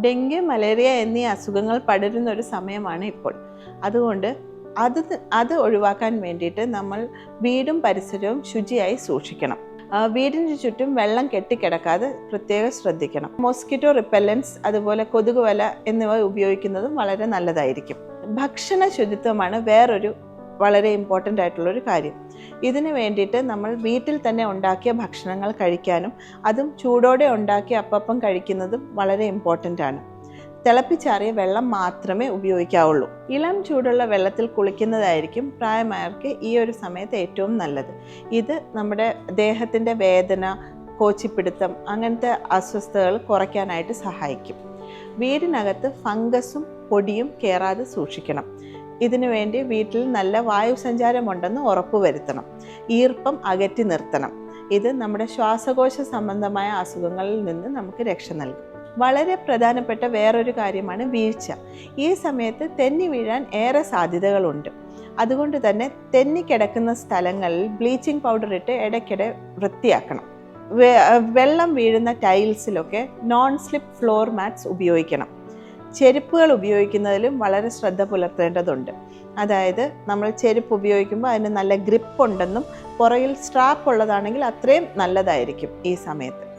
Dengue malaria എന്നീ അസുഖങ്ങൾ പടരുന്ന ഒരു സമയമാണ് ഇപ്പോൾ. അതുകൊണ്ട് അത് അത് ഒഴിവാക്കാൻ വേണ്ടിയിട്ട് നമ്മൾ വീടും പരിസരവും ശുചിയായി സൂക്ഷിക്കണം. വീടിന് ചുറ്റും വെള്ളം കെട്ടിക്കിടക്കാതെ പ്രത്യേകം ശ്രദ്ധിക്കണം. മോസ്കിറ്റോ റിപ്പല്ലൻസ് അതുപോലെ കൊതുക് വല എന്നിവ ഉപയോഗിക്കുന്നതും വളരെ നല്ലതായിരിക്കും. ഭക്ഷണ ശുചിത്വമാണ് വേറൊരു വളരെ ഇമ്പോർട്ടന്റ് ആയിട്ടുള്ളൊരു കാര്യം. ഇതിന് വേണ്ടിയിട്ട് നമ്മൾ വീട്ടിൽ തന്നെ ഉണ്ടാക്കിയ ഭക്ഷണങ്ങൾ കഴിക്കാനും അതും ചൂടോടെ ഉണ്ടാക്കിയ അപ്പം കഴിക്കുന്നതും വളരെ ഇമ്പോർട്ടന്റ് ആണ്. തിളപ്പിച്ചാറിയ വെള്ളം മാത്രമേ ഉപയോഗിക്കാവുള്ളൂ. ഇളം ചൂടുള്ള വെള്ളത്തിൽ കുളിക്കുന്നതായിരിക്കും പ്രായമായവർക്ക് ഈ ഒരു സമയത്ത് ഏറ്റവും നല്ലത്. ഇത് നമ്മുടെ ദേഹത്തിന്റെ വേദന കോച്ചിപ്പിടുത്തം അങ്ങനത്തെ അസ്വസ്ഥതകൾ കുറയ്ക്കാനായിട്ട് സഹായിക്കും. വീടിനകത്ത് ഫംഗസും പൊടിയും കയറാതെ സൂക്ഷിക്കണം. ഇതിനു വേണ്ടി വീട്ടിൽ നല്ല വായു സഞ്ചാരമുണ്ടെന്ന് ഉറപ്പുവരുത്തണം ഈർപ്പം അകറ്റി നിർത്തണം. ഇത് നമ്മുടെ ശ്വാസകോശ സംബന്ധമായ അസുഖങ്ങളിൽ നിന്ന് നമുക്ക് രക്ഷ നൽകും. വളരെ പ്രധാനപ്പെട്ട വേറൊരു കാര്യമാണ് വീഴ്ച. ഈ സമയത്ത് തെന്നി വീഴാൻ ഏറെ സാധ്യതകളുണ്ട്. അതുകൊണ്ട് തന്നെ തെന്നി കിടക്കുന്ന സ്ഥലങ്ങളിൽ ബ്ലീച്ചിങ് പൗഡർ ഇട്ട് ഇടയ്ക്കിടെ വൃത്തിയാക്കണം. വെള്ളം വീഴുന്ന ടൈൽസിലൊക്കെ നോൺ സ്ലിപ്പ് ഫ്ലോർ മാറ്റ്സ് ഉപയോഗിക്കണം. ചെരുപ്പുകൾ ഉപയോഗിക്കുന്നതിലും വളരെ ശ്രദ്ധ പുലർത്തേണ്ടതുണ്ട്. അതായത് നമ്മൾ ചെരുപ്പ് ഉപയോഗിക്കുമ്പോൾ അതിന് നല്ല ഗ്രിപ്പ് ഉണ്ടെന്നും പുറകിൽ സ്ട്രാപ്പ് ഉള്ളതാണെങ്കിൽ അത്രയും നല്ലതായിരിക്കും ഈ സമയത്ത്.